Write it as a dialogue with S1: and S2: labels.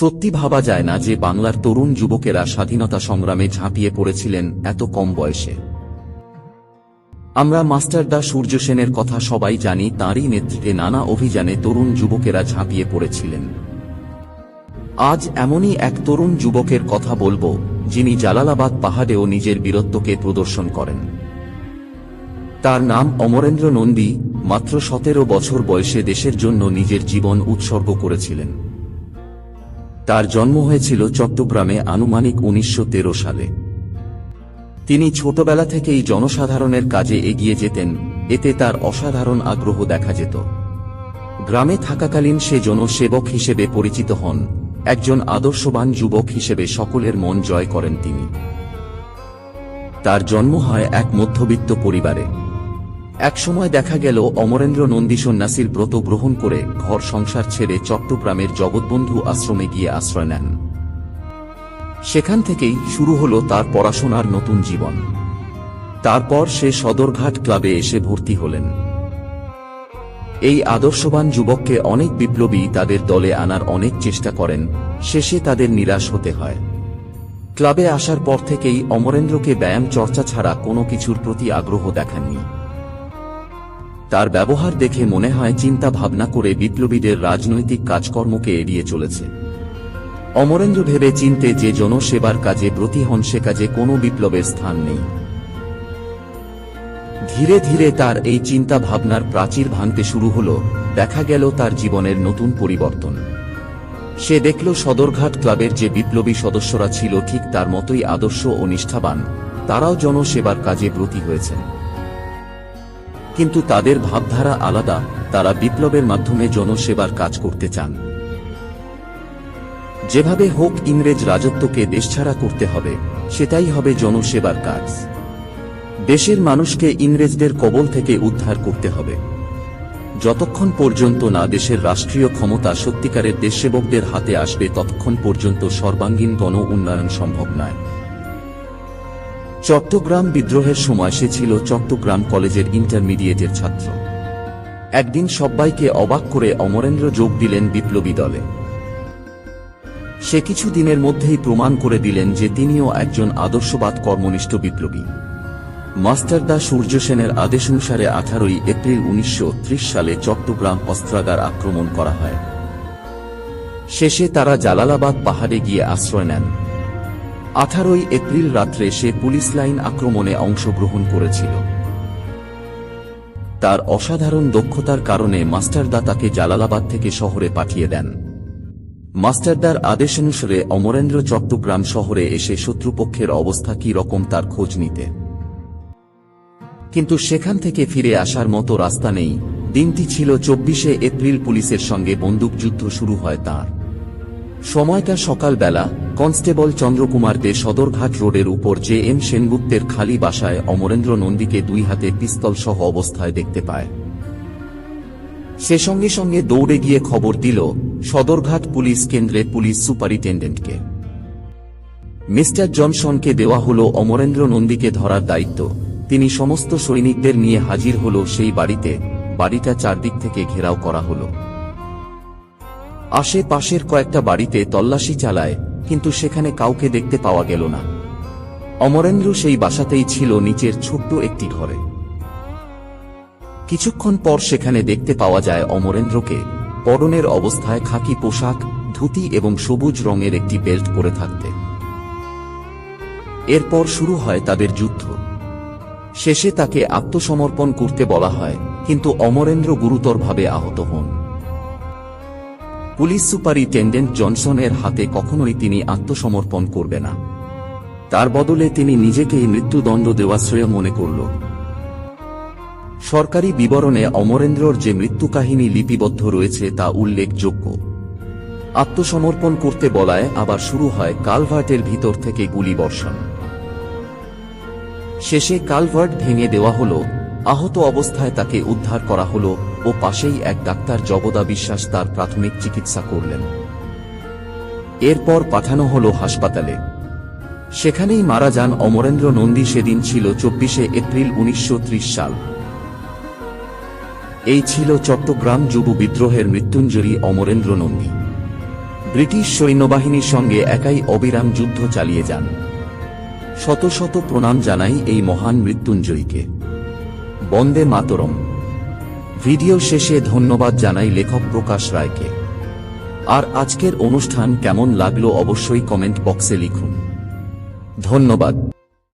S1: সত্যি ভাবা যায় না যে বাংলার তরুণ যুবকেরা স্বাধীনতা সংগ্রামে ঝাঁপিয়ে পড়েছিলেন এত কম বয়সে। আমরা মাস্টারদা সূর্য সেনের কথা সবাই জানি, তাঁরই নেতৃত্বে নানা অভিযানে তরুণ যুবকেরা ঝাঁপিয়ে পড়েছিলেন। আজ এমনই এক তরুণ যুবকের কথা বলব, যিনি জালালাবাদ পাহাড়েও নিজের বীরত্বকে প্রদর্শন করেন। তার নাম অমরেন্দ্র নন্দী, মাত্র সতেরো বছর বয়সে দেশের জন্য নিজের জীবন উৎসর্গ করেছিলেন। তার জন্ম হয়েছিল চট্টগ্রামে আনুমানিক উনিশশো তেরো সালে। তিনি ছোটবেলা থেকেই জনসাধারণের কাজে এগিয়ে যেতেন, এতে তার অসাধারণ আগ্রহ দেখা যেত। গ্রামে থাকাকালীন সে জনসেবক হিসেবে পরিচিত হন, একজন আদর্শবান যুবক হিসেবে সকলের মন জয় করেন তিনি। তার জন্ম হয় এক মধ্যবিত্ত পরিবারে। একসময় দেখা গেল অমরেন্দ্র নন্দী সন্ন্যাসীর ব্রত গ্রহণ করে ঘর সংসার ছেড়ে চট্টগ্রামের জগৎবন্ধু আশ্রমে গিয়ে আশ্রয় নেন। সেখান থেকেই শুরু হলো তার পড়াশোনার নতুন জীবন। তারপর সে সদরঘাট ক্লাবে এসে ভর্তি হলেন। এই আদর্শবান যুবককে অনেক বিপ্লবী তাদের দলে আনার অনেক চেষ্টা করেন, শেষে তাদের নিরাশ হতে হয়। ক্লাবে আসার পর থেকেই অমরেন্দ্রকে ব্যায়াম চর্চা ছাড়া কোনো কিছুর প্রতি আগ্রহ দেখাননি। তার ব্যবহার দেখে মনে হয় চিন্তা ভাবনা করে বিপ্লবীদের রাজনৈতিক কাজকর্মকে এড়িয়ে চলেছে। অমরেন্দ্র ভেবে চিনতে যে জনসেবার কাজে ব্রতী হন সে কাজে কোনো বিপ্লবের স্থান নেই। ধীরে ধীরে তার এই চিন্তা ভাবনার প্রাচীর ভাঙতে শুরু হল, দেখা গেল তার জীবনের নতুন পরিবর্তন। সে দেখল সদরঘাট ক্লাবের যে বিপ্লবী সদস্যরা ছিল ঠিক তার মতোই আদর্শ ও নিষ্ঠাবান, তারাও জনসেবার কাজে ব্রতী হয়েছেন। কিন্তু তাদের ভাবধারা আলাদা, তারা বিপ্লবের মাধ্যমে জনসেবার কাজ করতে চান। যেভাবে হোক ইংরেজ রাজত্বকে দেশছাড়া করতে হবে, সেটাই হবে জনসেবার কাজ। দেশের মানুষকে ইংরেজদের কবল থেকে উদ্ধার করতে হবে। যতক্ষণ পর্যন্ত না দেশের রাষ্ট্রীয় ক্ষমতা সত্যিকারের দেশসেবকদের হাতে আসবে, ততক্ষণ পর্যন্ত সর্বাঙ্গীন গণ উন্নয়ন সম্ভব নয়। চট্টগ্রাম বিদ্রোহের সময় সে ছিল চট্টগ্রাম কলেজের ইন্টারমিডিয়েটের ছাত্র। একদিন সবাইকে অবাক করে অমরেন্দ্র যোগ দিলেন বিপ্লবী দলে। সে কিছু দিনের মধ্যেই প্রমাণ করে দিলেন যে তিনিও একজন আদর্শবাদ কর্মনিষ্ঠ বিপ্লবী। মাস্টারদা সূর্য সেনের আদেশ অনুসারে আঠারোই এপ্রিল উনিশশো ত্রিশ সালে চট্টগ্রাম অস্ত্রাগার আক্রমণ করা হয়। শেষে তারা জালালাবাদ পাহাড়ে গিয়ে আশ্রয় নেন। আঠারোই এপ্রিল রাত্রে সে পুলিশ লাইন আক্রমণে অংশগ্রহণ করেছিল। তার অসাধারণ দক্ষতার কারণে মাস্টারদা তাকে জালালাবাদ থেকে শহরে পাঠিয়ে দেন। মাস্টারদার আদেশ অনুসারে অমরেন্দ্র চট্টগ্রাম শহরে এসে শত্রুপক্ষের অবস্থা কি রকম তার খোঁজ নিতে। কিন্তু সেখান থেকে ফিরে আসার মতো রাস্তা নেই। দিনটি ছিল চব্বিশে এপ্রিল পুলিশের সঙ্গে বন্দুকযুদ্ধ শুরু হয় তার। সময়টা সকালবেলা, কনস্টেবল চন্দ্রকুমার দে সদরঘাট রোডের উপর জে এম সেনগুপ্তের খালি বাসায় অমরেন্দ্র নন্দীকে দুই হাতে পিস্তল সহ অবস্থায় দেখতে পায়। সে সঙ্গে সঙ্গে দৌড়ে গিয়ে খবর দিল, সদরঘাট পুলিশ কেন্দ্রে পুলিশ সুপারিনটেন্ডেন্টকে। মিস্টার জনসনকে দেওয়া হল অমরেন্দ্র নন্দীকে ধরার দায়িত্ব। তিনি সমস্ত সৈনিকদের নিয়ে হাজির হল সেই বাড়িতে, বাড়িটা চারদিক থেকে ঘেরাও করা হল। আশেপাশের কয়েকটা বাড়িতে তল্লাশি চালায়, কিন্তু সেখানে কাউকে দেখতে পাওয়া গেল না। অমরেন্দ্র সেই বাসাতেই ছিল নিচের ছোট্ট একটি ঘরে। কিছুক্ষণ পর সেখানে দেখতে পাওয়া যায় অমরেন্দ্রকে পরনের অবস্থায় খাকি পোশাক, ধুতি এবং সবুজ রঙের একটি বেল্ট পরে থাকতে। এরপর শুরু হয় তাদের যুদ্ধ। শেষে তাকে আত্মসমর্পণ করতে বলা হয়, কিন্তু অমরেন্দ্র গুরুতরভাবে আহত হন। পুলিশ সুপারিনটেন্ডেন্ট জনসনের হাতে কখনোই তিনি আত্মসমর্পণ করবে না। তার বদলে তিনি নিজেকেই মৃত্যুদণ্ড দেওয়া শ্রেয় মনে করল। সরকারি বিবরণে অমরেন্দ্রর যে মৃত্যু কাহিনী লিপিবদ্ধ রয়েছে তা উল্লেখযোগ্য। আত্মসমর্পণ করতে বলায় আবার শুরু হয় কালভার্টের ভিতর থেকে গুলি বর্ষণ শেষে কালভার্ট ভেঙে দেওয়া হল, আহত অবস্থায় তাকে উদ্ধার করা হল ও পাশেই এক ডাক্তার জগদা বিশ্বাস তার প্রাথমিক চিকিৎসা করলেন। এরপর পাঠানো হল হাসপাতালে। সেখানেই মারা যান অমরেন্দ্র নন্দী সেদিন ছিল চব্বিশে এপ্রিল উনিশশো ত্রিশ সাল। এই ছিল চট্টগ্রাম যুব বিদ্রোহের মৃত্যুঞ্জয়ী অমরেন্দ্র নন্দী। ব্রিটিশ সৈন্যবাহিনীর সঙ্গে একাই অবিরাম যুদ্ধ চালিয়ে যান। শত শত প্রণাম জানাই এই মহান মৃত্যুঞ্জয়ীকে। বন্দে মাতরম। ভিডিও শেষে ধন্যবাদ জানাই লেখক প্রকাশ রায়কে। আর আজকের অনুষ্ঠান কেমন লাগল অবশ্যই কমেন্ট বক্সে লিখুন। ধন্যবাদ।